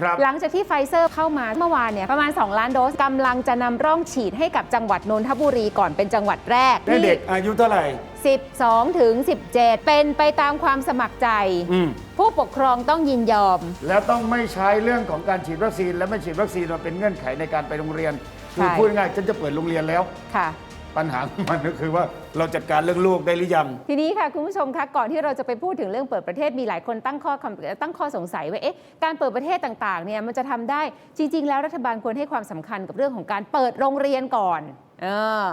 ครับหลังจากที่ไฟเซอร์เข้ามาเมื่อวานเนี่ยประมาณ 2 ล้านโดสกำลังจะนำร่องฉีดให้กับจังหวัดนนทบุรีก่อนเป็นจังหวัดแรกได้เด็กอายุเท่าไหร่ 12 ถึง 17 เป็นไปตามความสมัครใจ อืม ผู้ปกครองต้องยินยอม แล้วต้องไม่ใช้เรื่องของการฉีดวัคซีน และไม่ฉีดวัคซีนมาเป็นเงื่อนไขในการไปโรงเรียน คือใช่ พูดง่ายๆฉันจะเปิดโรงเรียนแล้ว ค่ะ ปัญหาของมันก็คือว่าเราจัดการเรื่องลูกได้หรือยัง ทีนี้ค่ะคุณผู้ชมคะก่อนที่เราจะไปพูดถึงเรื่องเปิดประเทศมีหลายคนตั้งข้อคำตั้งข้อสงสัยว่าเอ๊ะการเปิดประเทศต่างๆเนี่ยมันจะทำได้จริง ๆ แล้วรัฐบาลควรให้ความสำคัญกับเรื่องของการเปิดโรงเรียนก่อนเออ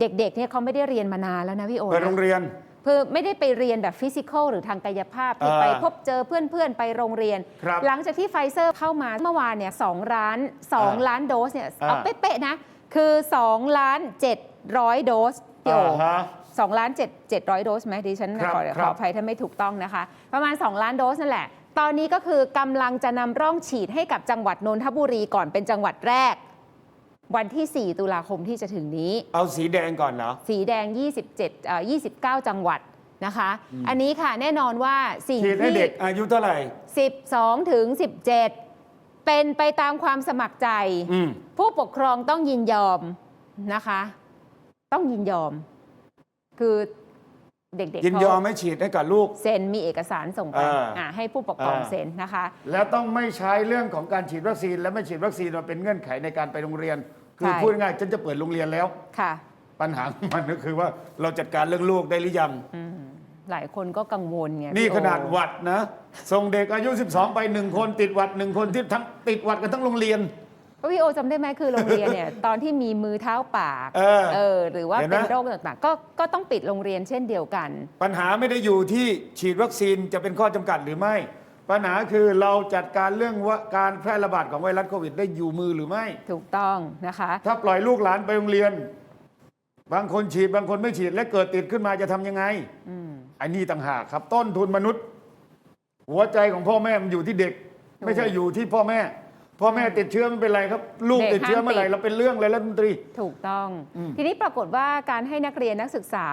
เด็กๆเนี่ยเขาไม่ได้เรียนมานานแล้วนะพี่โอเปิดโรงนะเรียนคือไม่ได้ไปเรียนแบบฟิสิกอลหรือทางกายภาพที่อ่าไปพบเจอเพื่อนๆ ไปโรงเรียนครับหลังจากที่ไฟเซอร์เข้ามาเมื่อวานเนี่ยสองล้านสองอ่าล้านโดสเนี่ยอ่าเอาเป๊ะๆนะ คือ 2 ล้าน 700 โดสพี่โออ่าฮะ สองล้านเจ็ดเจ็ดร้อยโดสไหมดิฉันครับขอคขรัอบ อภัยถ้าไม่ถูกต้องนะคะ ประมาณ 2 ล้านโดสนั่นแหละ ตอนนี้ก็คือกำลังจะนำร่องฉีดให้กับจังหวัดนนทบุรีก่อนเป็นจังหวัดแรก วันที่ 4 ตุลาคมที่จะถึงนี้ เอาสีแดงก่อนเหรอ สีแดง 27เอ่อ29 จังหวัดนะคะ อันนี้ค่ะแน่นอนว่าสิ่งฉีดให้ที่ เด็กอายุเท่าไหร่ 12 ถึง 17 เป็นไปตามความสมัครใจ อืม ผู้ปกครองต้องยินยอมนะคะ ต้องยินยอม คือเด็กๆยินเขายอมให้ฉีดให้กับลูก เซ็นมีเอกสารส่งไปอ่าอ่าให้ผู้ปกครองอ่า เซ็นนะคะ แล้วต้องไม่ใช้เรื่องของการฉีดวัคซีน และไม่ฉีดวัคซีนมาเป็นเงื่อนไขในการไปโรงเรียน คือใช่ พูดง่ายๆฉันจะเปิดโรงเรียนแล้ว ค่ะ ปัญหาของมันก็คือว่าเราจัดการเรื่องลูกได้หรือยัง อืมหลายคนก็กังวลไงนี่พี่โอขนาดหวัดนะ ส่งเด็กอายุ 12 ไปหนึ่งคน ติดหวัดหนึ่งคนที่ทั้งติดหวัดกันทั้งโรงเรียน เพราะพี่โอจำได้ไหมคือโรงเรียนเนี่ย ตอนที่มีมือเท้าปากเออเออหรือว่าเห็นไหม เป็นโรคต่างๆก็ก็ต้องปิดโรงเรียนเช่นเดียวกัน ปัญหาไม่ได้อยู่ที่ฉีดวัคซีนจะเป็นข้อจำกัดหรือไม่ ปัญหาคือเราจัดการเรื่องว่าการแพร่ระบาดของไวรัสโควิดได้อยู่มือหรือไม่ ถูกต้องนะคะ ถ้าปล่อยลูกหลานไปโรงเรียน บางคนฉีดบางคนไม่ฉีดและเกิดติดขึ้นมาจะทำยังไง อืม อันนี้ต่างหากครับ ต้นทุนมนุษย์ หัวใจของพ่อแม่มันอยู่ที่เด็กถูกไม่ใช่อยู่ที่พ่อแม่ พ่อแม่ติดเชื้อไม่เป็นไรครับ ลูกเด็กติดเชื้อห้ามเมื่อไหร่ติดเราเป็นเรื่องเลยรัฐมนตรี ถูกต้องอืมทีนี้ปรากฏว่าการให้นักเรียนนักศึกษา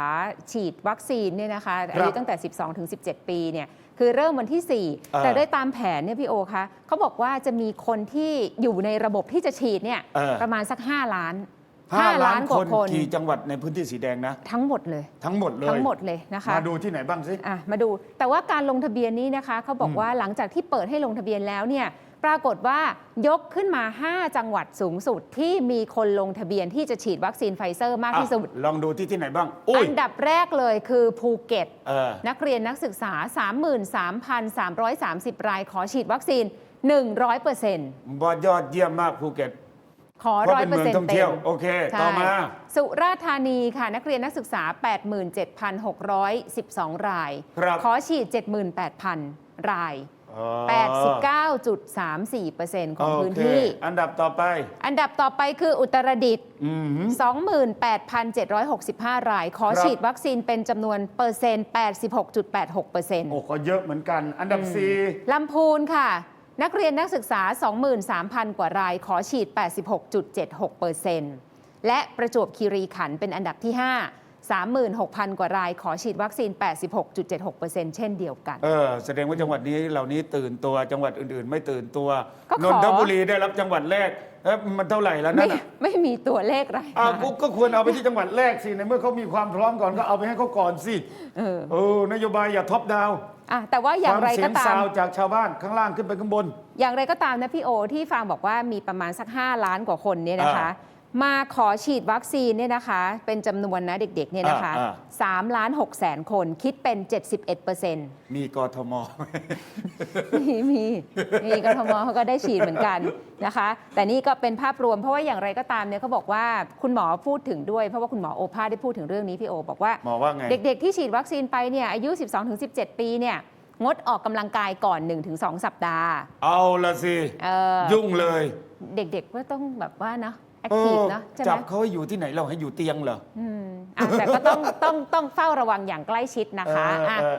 ฉีดวัคซีนเนี่ยนะคะอายุตั้งแต่ 12 ถึง 17 ปีเนี่ยคือเริ่มวันที่เออ4แต่ด้วยตามแผนเนี่ยพี่โอคะเขาบอกว่าจะมีคนที่อยู่ในระบบที่จะฉีดเนี่ยเออประมาณสัก 5 ล้านห้า5ล้านกคว่านคนกี่จังหวัดในพื้นที่สีแดงนะ ทั้งหมดเลย ทั้งหมดเลยทั้งหมดเลยนะคะ มาดูที่ไหนบ้างสิอะมาดูแต่ว่าการลงทะเบียนนี้นะคะเขาบอกอืมว่าหลังจากที่เปิดให้ลงทะเบียนแล้วเนี่ย ปรากฏว่ายกขึ้นมา 5 จังหวัดสูงสุดที่มีคนลงทะเบียนที่จะฉีดวัคซีนไฟเซอร์มากที่สุดอะลองดูที่ที่ไหนบ้างอุ้ยอันดับแรกเลยคือภูเก็ตเออนักเรียนนักศึกษา 33,330 รายขอฉีดวัคซีน 100%บอดยอดเยี่ยมมากภูเก็ตขอเพราะเป็นเมืองท่อง100%เต็เที่ยวมโอเคใช่ต่อมา สุราษฎร์ธานีค่ะ นักเรียนนักศึกษา 87,612 รายครับขอฉีด 78,000 รายอ๋อ 89.34%ของพื้นโเคที่ อันดับต่อไป อันดับต่อไปคืออุตรดิตถ์อืม28,765 ราย ขอครับฉีดวัคซีนเป็นจำนวนเปอร์เซ็นต์ 86.86%โอ้ก็เยอะเหมือนกัน อันดับสี่ลำพูนค่ะ นักเรียนนักศึกษา 23,000 กว่าราย ขอฉีด 86.76%และประจวบคีรีขันธ์เป็นอันดับที่ 5 36,000 กว่ารายขอฉีดวัคซีน 86.76%เช่นเดียวกัน เออแสดงว่าจังหวัดนี้เหล่านี้ตื่นตัวจังหวัดอื่นๆ ไม่ตื่นตัว ก็ขอนนทบุรีได้รับจังหวัดแรกเอ๊ะมันเท่าไหร่แล้วไม่นั่นน่ะไม่มีตัวเลขรายอ้าวงานก็ก็ควรเอาไปที่จังหวัดแรกสิในเมื่อเขามีความพร้อมก่อนก็เอาไปให้เขาก่อนสิเออ เออนโยบายอย่าท็อปดาวน์อะแต่ว่าอย่างไรฟัเสีก็ยงตาซาม วจากชาวบ้านข้างล่างขึ้นไปข้างบน อย่างไรก็ตามนะพี่โอที่ฟังบอกว่ามีประมาณสัก 5 ล้านกว่าคนเนี่ยนะคะ มาขอฉีดวัคซีนเนี่ยนะคะ เป็นจำนวนนะเด็กๆเนี่ยนะคะอ่า 3ล้าน6แสนคนคิดเป็น 71เปอร์เซ็นต์ มีกทม มีมีมีกทมเขาก็ได้ฉีดเหมือนกันนะคะ แต่นี่ก็เป็นภาพรวมเพราะว่าอย่างไรก็ตามเนี่ยเขาบอกว่าคุณหมอพูดถึงด้วยเพราะว่าคุณหมอโอภาสได้พูดถึงเรื่องนี้พี่โอ บอกว่าหมอว่าไง เด็กๆที่ฉีดวัคซีนไปเนี่ยอายุ 12-17 ปีเนี่ยงดออกกำลังกายก่อน 1-2 สัปดาห์เอาละสิ เออยุ่งเลย เด็กๆก็ต้องแบบว่าเนาะ แอคเอทีฟอเนาะใช่ไหจัมบเขาให้อยู่ที่ไหนเราให้อยู่เตียงเหรอ อืมอะแต่ก็ต้องต้องต้องเฝ้าระวังอย่างใกล้ชิดนะคะเอออะเออ